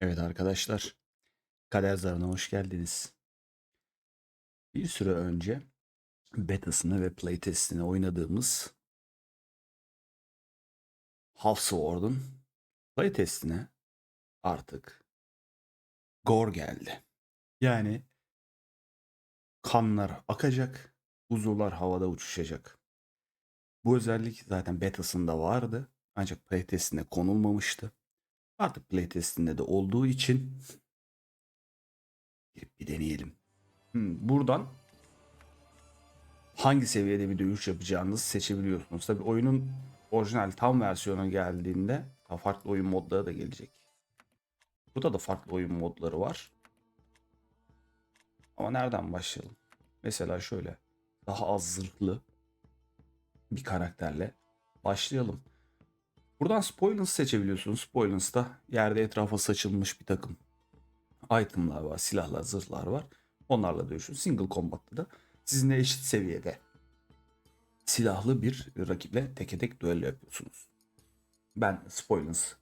Evet arkadaşlar, Kader Zarı'na hoş geldiniz. Bir süre önce betasını ve playtestini oynadığımız Half-Sword'un playtestine artık gore geldi. Yani kanlar akacak, uzuvlar havada uçuşacak. Bu özellik zaten betasında vardı ancak playtestine konulmamıştı. Artık playtestinde de olduğu için girip bir deneyelim. Hmm, buradan hangi seviyede bir dövüş yapacağınızı seçebiliyorsunuz. Tabi oyunun orijinal tam versiyonu geldiğinde farklı oyun modları da gelecek. Burada da farklı oyun modları var. Ama nereden başlayalım? Mesela şöyle daha az zırhlı bir karakterle başlayalım. Buradan Spoilers seçebiliyorsunuz. Spoilers'ta yerde etrafa saçılmış bir takım itemlar var, silahlar, zırhlar var. Onlarla dövüşün. Single combat'ta da sizinle eşit seviyede silahlı bir rakiple teke tek düello yapıyorsunuz. Ben Spoilers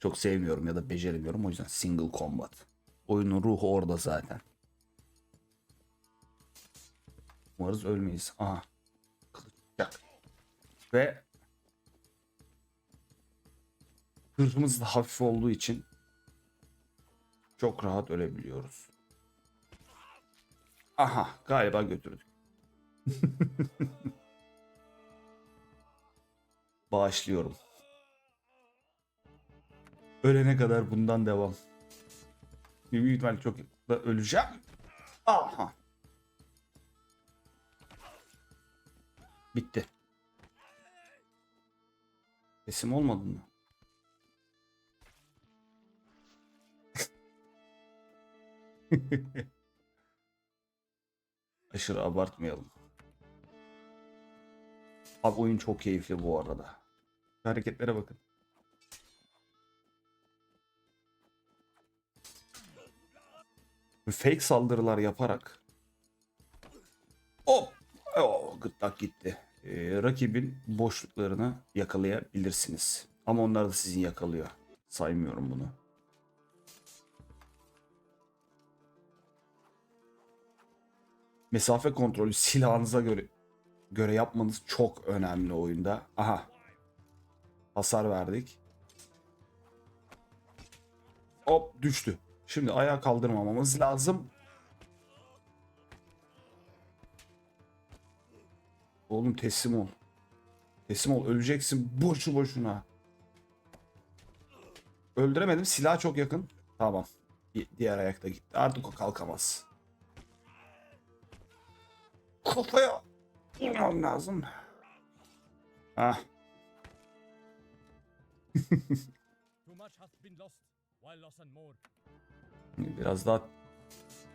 çok sevmiyorum ya da beceremiyorum. O yüzden single combat. Oyunun ruhu orada zaten. Umarız ölmeyiz. Aha. Ve Hırhımız da hafif olduğu için çok rahat ölebiliyoruz. Aha galiba götürdük. Bağışlıyorum. Ölene kadar bundan devam. Büyük ihtimalle çok da öleceğim. Aha. Bitti. Kesim olmadı mı? Aşırı abartmayalım. Abi oyun çok keyifli bu arada. Hareketlere bakın. Fake saldırılar yaparak Hop! Oh, gırtlak gitti. Ee, rakibin boşluklarını yakalayabilirsiniz. Ama onlar da sizin yakalıyor. Saymıyorum bunu. Mesafe kontrolü silahınıza göre göre yapmanız çok önemli oyunda. Aha. Hasar verdik. Hop düştü. Şimdi ayağa kaldırmamamız lazım. Oğlum teslim ol. Teslim ol. Öleceksin boşu boşuna. Öldüremedim. Silah çok yakın. Tamam. Diğer ayakta gitti. Artık o kalkamaz kafaya vurmam lazım. Ah. Biraz daha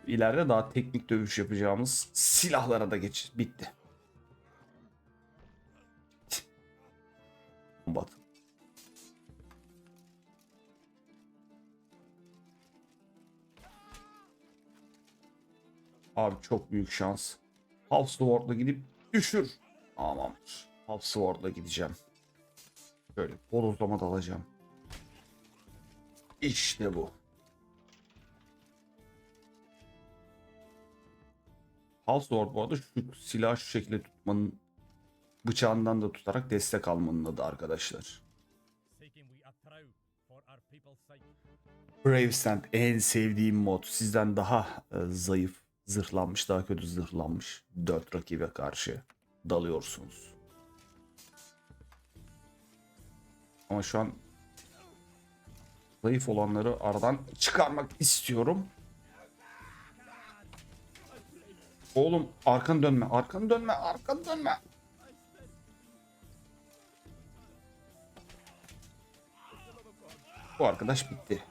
ileride daha teknik dövüş yapacağımız silahlara da geç. Bitti. Bat. Abi çok büyük şans. Half Sword'la gidip düşür. Tamamdır. Half Sword'la gideceğim. Böyle bodozlama dalacağım. İşte bu. Half Sword bu arada şu silahı şu şekilde tutmanın bıçağından da tutarak destek almanın adı arkadaşlar. Brave Stand en sevdiğim mod. Sizden daha e, zayıf zırhlanmış, daha kötü zırhlanmış dört rakibe karşı dalıyorsunuz. Ama şu an zayıf olanları aradan çıkarmak istiyorum. Oğlum arkanı dönme, arkanı dönme, arkanı dönme. Bu arkadaş bitti.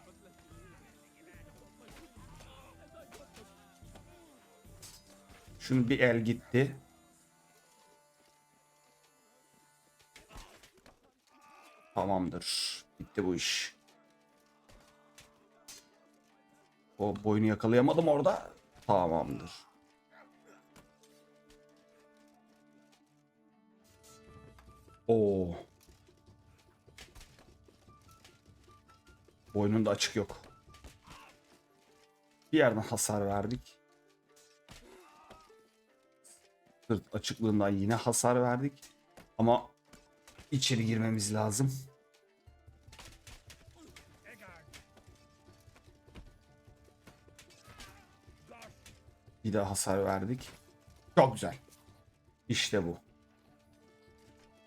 Şunu bir el gitti. Tamamdır. Bitti bu iş. O boyunu yakalayamadım orada. Tamamdır. Oo. Boynunda açık yok. Bir yerden hasar verdik. Sırt açıklığından yine hasar verdik. Ama içeri girmemiz lazım. Bir daha hasar verdik. Çok güzel. İşte bu.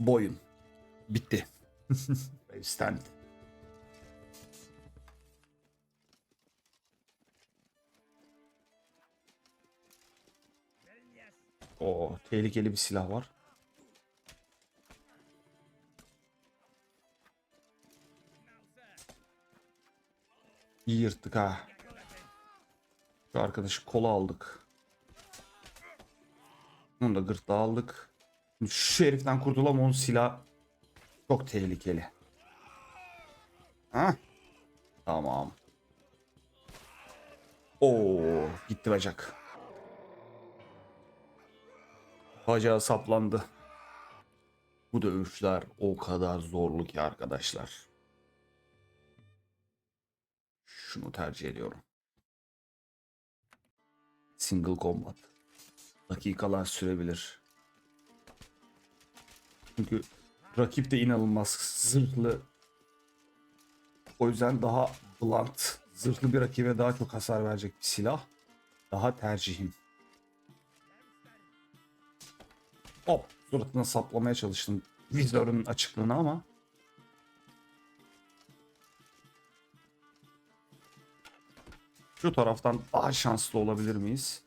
Boyun. Bitti. Stand. O tehlikeli bir silah var. İyi yırttık ha. Şu arkadaşı kola aldık. Bunu da gırtlağı aldık. Şu heriften kurtulamam onun silah çok tehlikeli. Ha? Tamam. Oo, gitti bacak. Bacağı saplandı. Bu dövüşler o kadar zorlu ki arkadaşlar. Şunu tercih ediyorum. Single combat. Dakikalar sürebilir. Çünkü rakip de inanılmaz zırhlı. O yüzden daha blunt, zırhlı bir rakibe daha çok hasar verecek bir silah. Daha tercihim. Hop suratına saplamaya çalıştım vizörün açıklığını ama şu taraftan daha şanslı olabilir miyiz?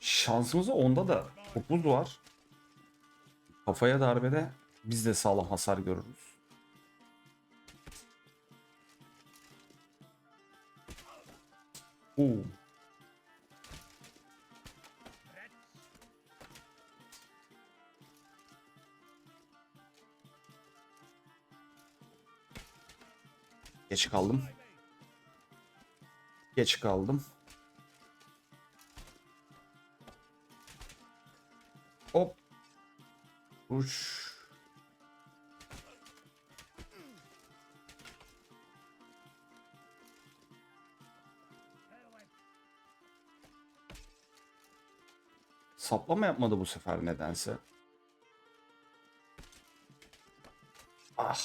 Şansımıza onda da topuz var. Kafaya darbede biz de sağlam hasar görürüz. Oo. Geç kaldım. Geç kaldım. Hop. Uş. Saplama yapmadı bu sefer nedense. Ah.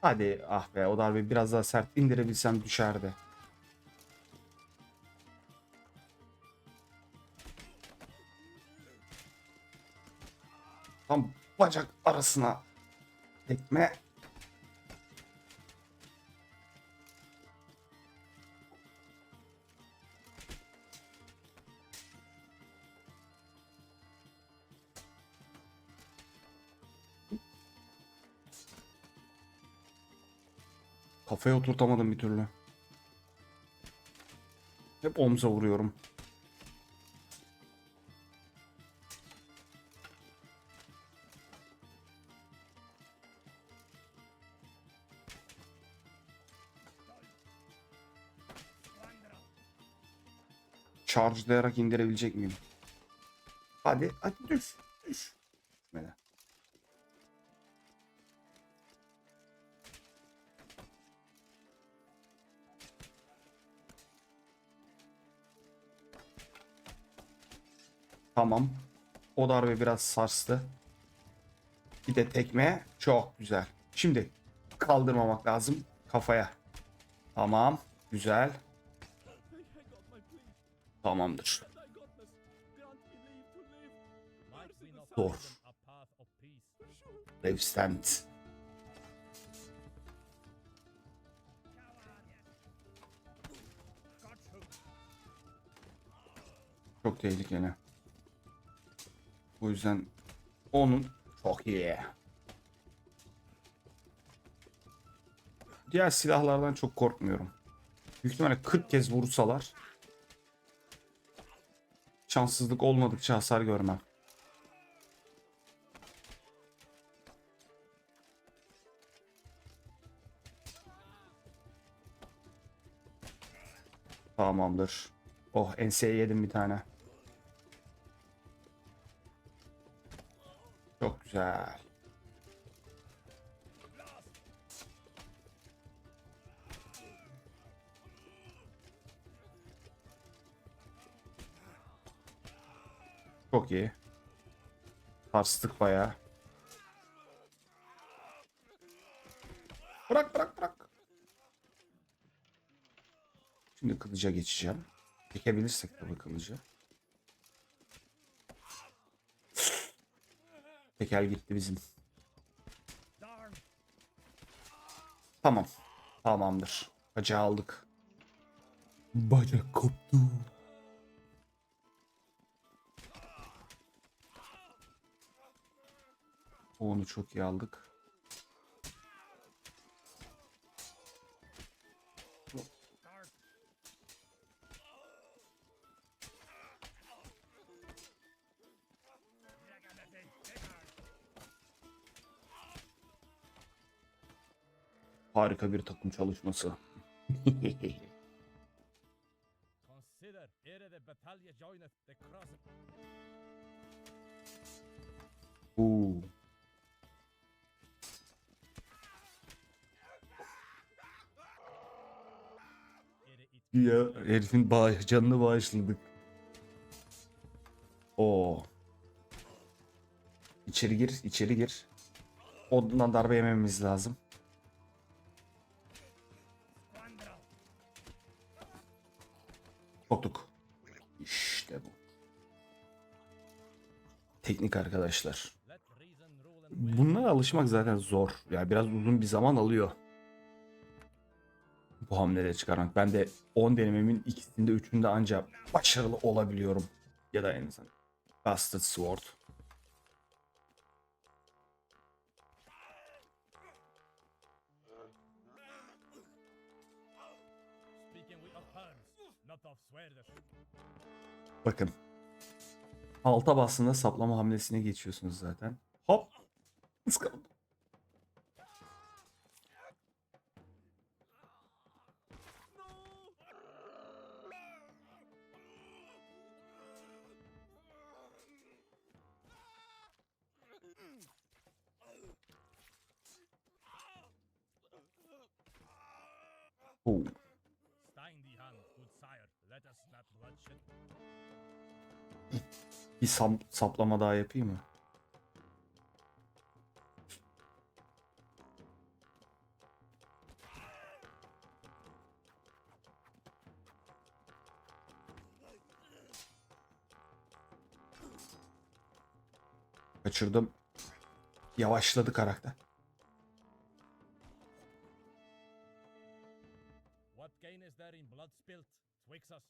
Hadi ah be o darbe biraz daha sert indirebilsem düşerdi. Bacak arasına tekme. Kafaya oturtamadım bir türlü. Hep omza vuruyorum. Charge'layarak indirebilecek miyim? Hadi, hadi düş, düş. Düşmedi. Tamam. O darbe biraz sarstı. Bir de tekme. Çok güzel. Şimdi kaldırmamak lazım kafaya. Tamam. Güzel. Tamamdır. Zor. Resistant. Çok tehlikeli. O yüzden onun çok iyi. Diğer silahlardan çok korkmuyorum. Büyük ihtimalle 40 kez vursalar Şanssızlık olmadıkça hasar görmem. Tamamdır. Oh enseye yedim bir tane. Çok güzel. Çok iyi. Sarstık bayağı. Bırak bırak bırak. Şimdi kılıca geçeceğim. Çekebilirsek tabii kılıcı. Tekel gitti bizim. Tamam. Tamamdır. Bacağı aldık. Bacak koptu. Onu çok iyi aldık. Harika bir takım çalışması. herifin bağ canını bağışladık. Oo. İçeri gir, içeri gir. Ondan darbe yememiz lazım. Soktuk. İşte bu. Teknik arkadaşlar. Bunlara alışmak zaten zor. Yani biraz uzun bir zaman alıyor. Bu hamleleri çıkarmak. Ben de 10 denememin ikisinde üçünde ancak başarılı olabiliyorum. Ya da en azından. Bastard Sword. Bakın. Alta bastığında saplama hamlesine geçiyorsunuz zaten. Hop. Iskaladım. Bloodshed. Bir sam- saplama daha yapayım mı? Kaçırdım. Yavaşladı karakter. Twixt us.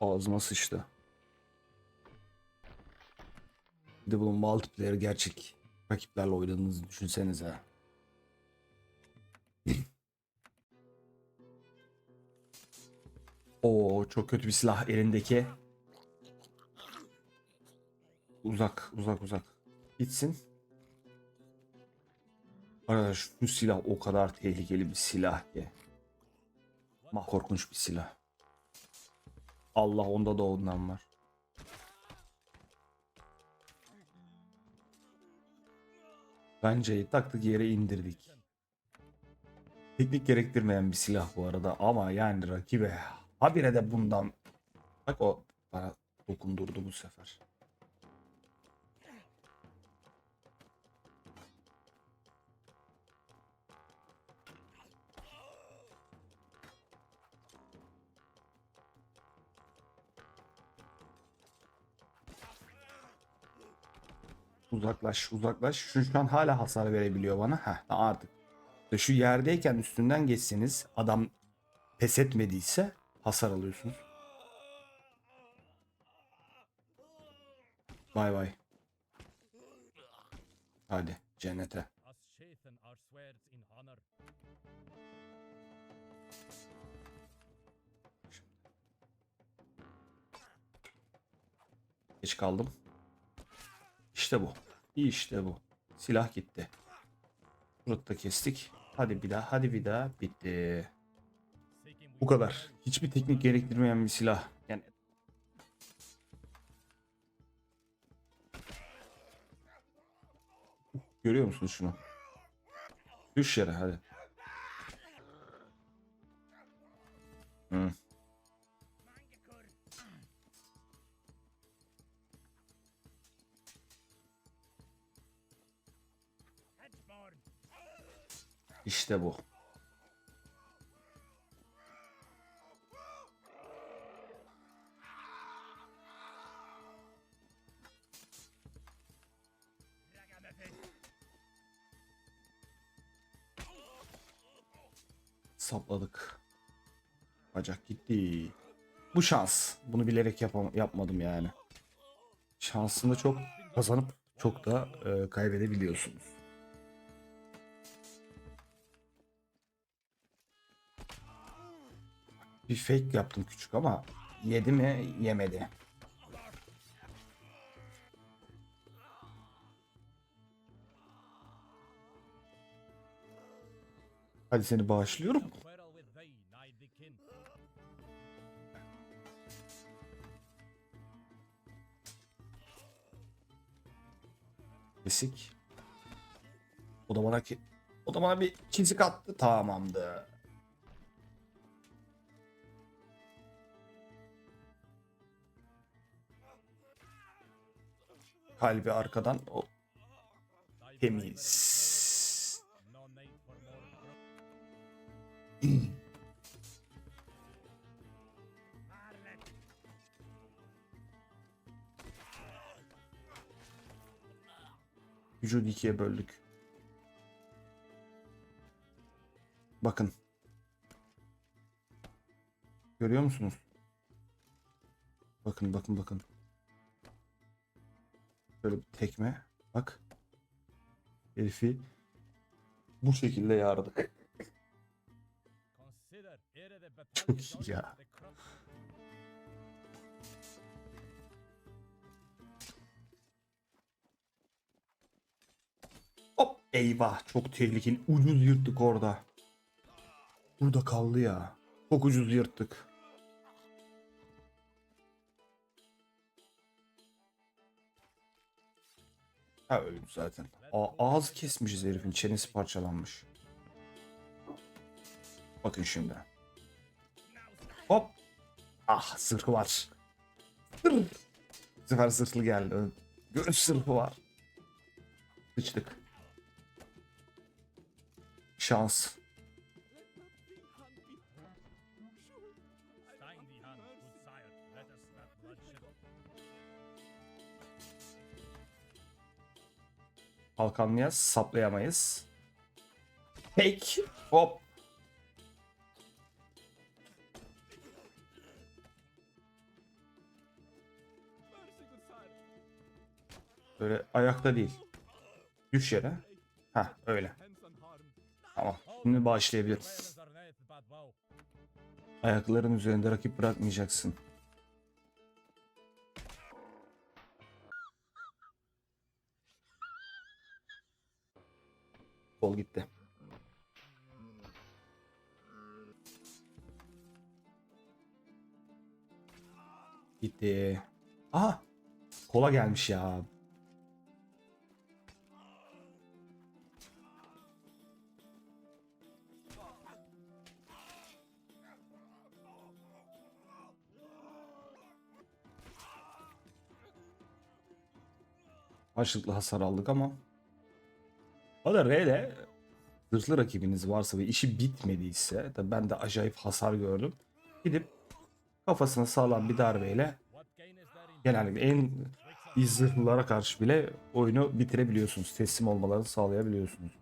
Ağzıma sıçtı. Bir de bunun multiplayer gerçek rakiplerle oynadığınızı düşünsenize. Oo çok kötü bir silah elindeki. Uzak uzak uzak. Gitsin. Arkadaş şu silah o kadar tehlikeli bir silah ki. Mah korkunç bir silah. Allah onda da ondan var. Bence taktık yere indirdik. Teknik gerektirmeyen bir silah bu arada ama yani rakibe habire de bundan bak o bana dokundurdu bu sefer. Uzaklaş, uzaklaş. Şu, şu an hala hasar verebiliyor bana. Heh, artık. Şu yerdeyken üstünden geçseniz adam pes etmediyse hasar alıyorsunuz. Bay bay. Hadi cennete. Geç kaldım. İşte bu. İşte bu. Silah gitti. Bunu kestik. Hadi bir daha, hadi bir daha. Bitti. Bu kadar. Hiçbir teknik gerektirmeyen bir silah. Yani Görüyor musunuz şunu? Düş yere hadi. Hı. İşte bu. Sapladık. Bacak gitti. Bu şans. Bunu bilerek yapam yapmadım yani. Şansını çok kazanıp çok da e, kaybedebiliyorsunuz. Bir fake yaptım küçük ama yedi mi yemedi. Hadi seni bağışlıyorum. Kesik. O da bana ki o da bana bir çizik attı. Tamamdı. Kalbi arkadan o temiz. Vücudu ikiye böldük. Bakın. Görüyor musunuz? Bakın bakın bakın. Böyle bir tekme. Bak. Herifi bu şekilde yardık. Çok iyi ya. Hop eyvah çok tehlikeli. Ucuz yırttık orada. Burada kaldı ya. Çok ucuz yırttık. Ha öldü zaten. A ağzı kesmişiz herifin. Çenesi parçalanmış. Bakın şimdi. Hop. Ah zırhı var. Zırh. Bu zırhlı geldi. Göğüs zırhı var. Sıçtık. Şans. Kalkanlıya saplayamayız. Pek. Hop. Böyle ayakta değil. Düş yere. Ha öyle. Tamam. Şimdi başlayabiliriz. Ayakların üzerinde rakip bırakmayacaksın. Kol gitti. Gitti. Aha! Kola gelmiş ya. Karşılıklı hasar aldık ama. O da R'de zırhlı rakibiniz varsa ve işi bitmediyse tabi ben de acayip hasar gördüm. Gidip kafasına sağlam bir darbeyle genellikle en iyi karşı bile oyunu bitirebiliyorsunuz. Teslim olmalarını sağlayabiliyorsunuz.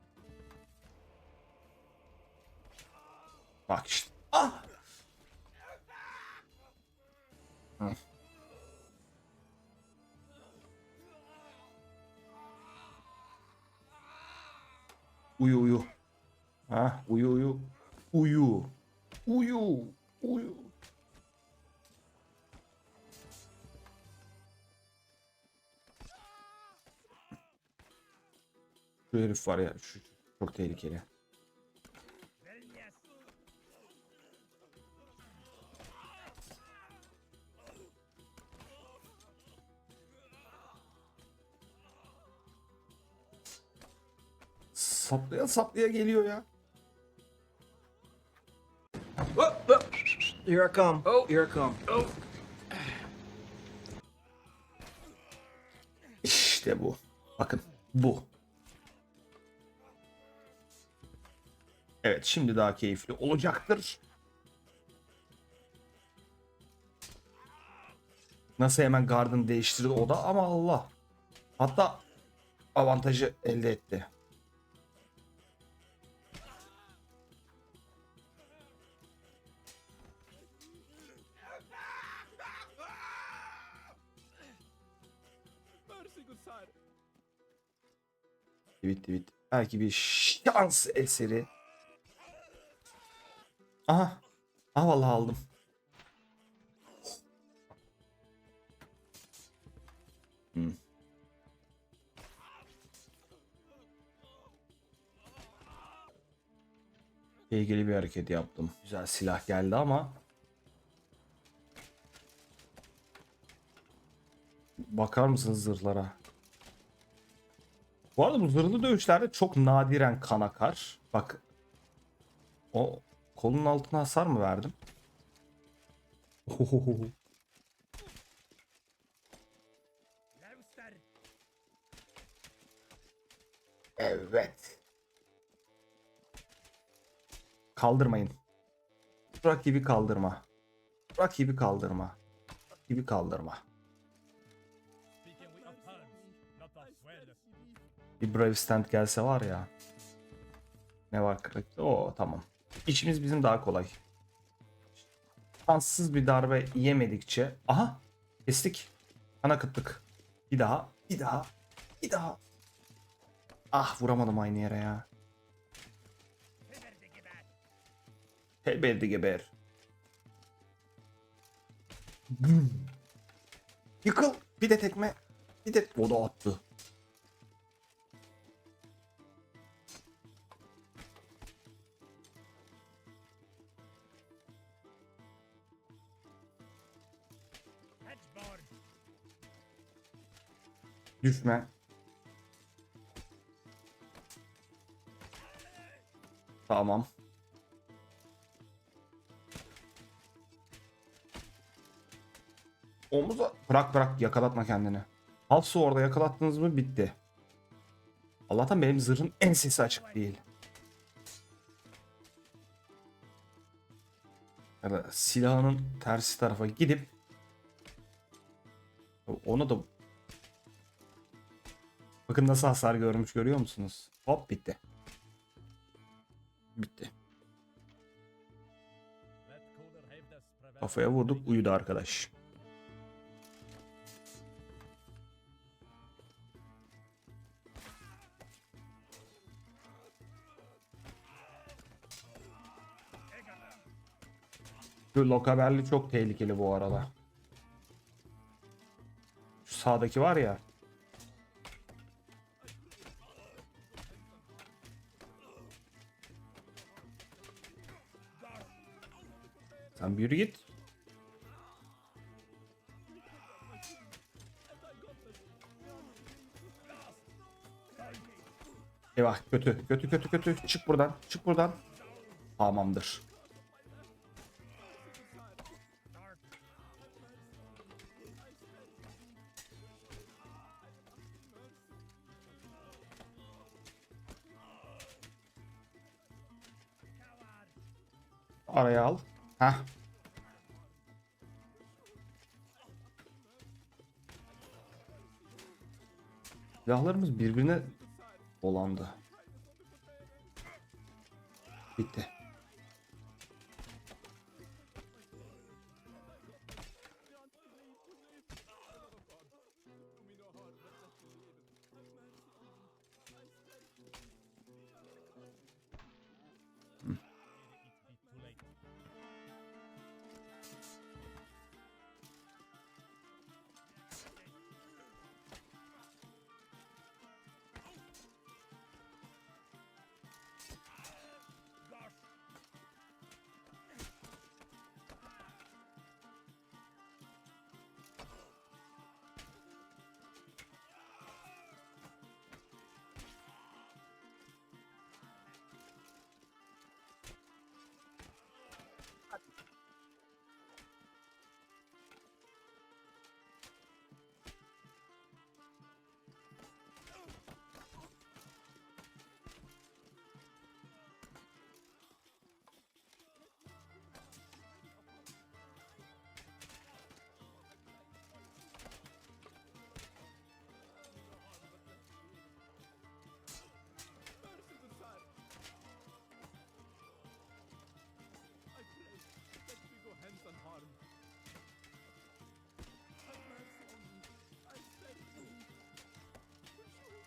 Bak işte. Ah! Hı. Uyu uyu. Ha uyu uyu. Uyu. Uyu. Uyu. Şu herif var ya. Şu çok tehlikeli. Saplaya saplaya geliyor ya. Here I come. Oh, here I come. İşte bu. Bakın bu. Evet şimdi daha keyifli olacaktır. Nasıl hemen garden değiştirdi o da ama Allah. Hatta avantajı elde etti. Bitti bitti. Belki bir şans eseri. Aha. Aha aldım. Hmm. İlgili bir hareket yaptım. Güzel silah geldi ama Bakar mısınız zırhlara? Bu arada bu zırhlı dövüşlerde çok nadiren kan akar. Bak. O kolun altına hasar mı verdim? Ohohoho. Evet. Kaldırmayın. Rakibi kaldırma. Rakibi kaldırma. Rakibi kaldırma. Bir Brave Stand gelse var ya. Ne var kırıkta? Oo tamam. İşimiz bizim daha kolay. Şanssız bir darbe yemedikçe. Aha! Kestik. Ana kıttık. Bir daha. Bir daha. Bir daha. Ah vuramadım aynı yere ya. Hebeldi geber. Yıkıl. Bir de tekme. Bir de o da attı. Düşme. Tamam. Omuza bırak bırak yakalatma kendini. Halfsu orada yakalattınız mı bitti. Allah'tan benim zırhın en sesi açık değil. Ya da silahının tersi tarafa gidip ona da Bakın nasıl hasar görmüş görüyor musunuz? Hop bitti. Bitti. Kafaya vurduk uyudu arkadaş. Şu Lokaberli çok tehlikeli bu arada. Şu sağdaki var ya. Sen bir yürü git. Eyvah kötü kötü kötü kötü çık buradan çık buradan. Tamamdır. Birbirine dolandı. Bitti.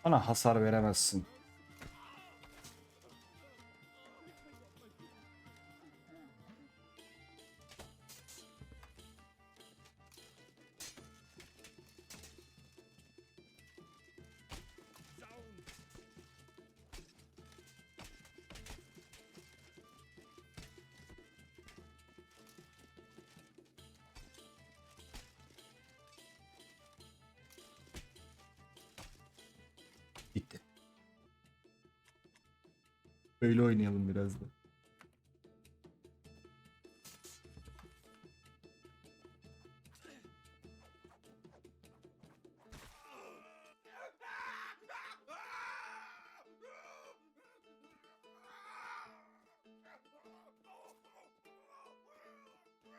Bana hasar veremezsin. Böyle oynayalım biraz da.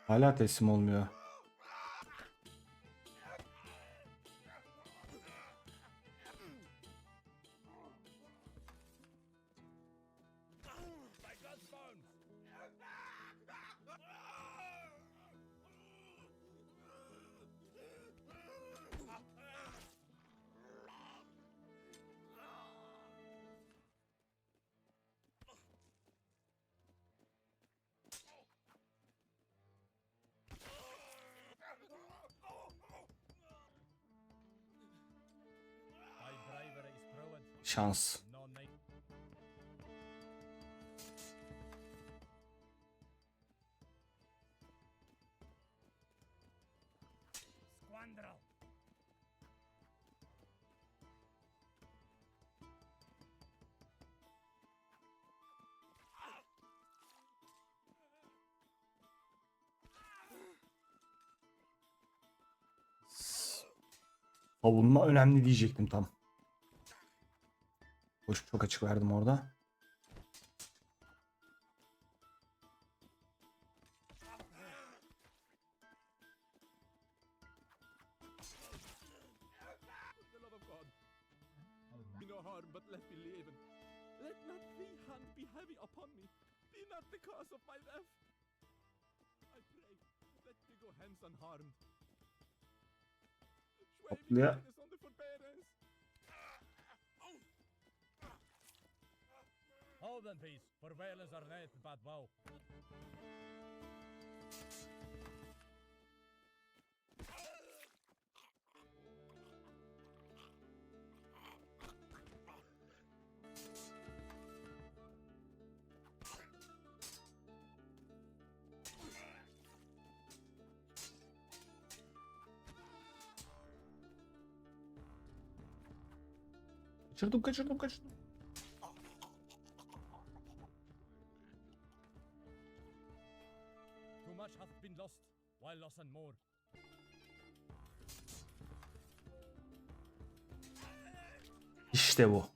Hala teslim olmuyor. Şans. Savunma önemli diyecektim tam. Çok açık verdim orada. hold and peace. Surveillance are net bad bow. Чернука. İşte bu.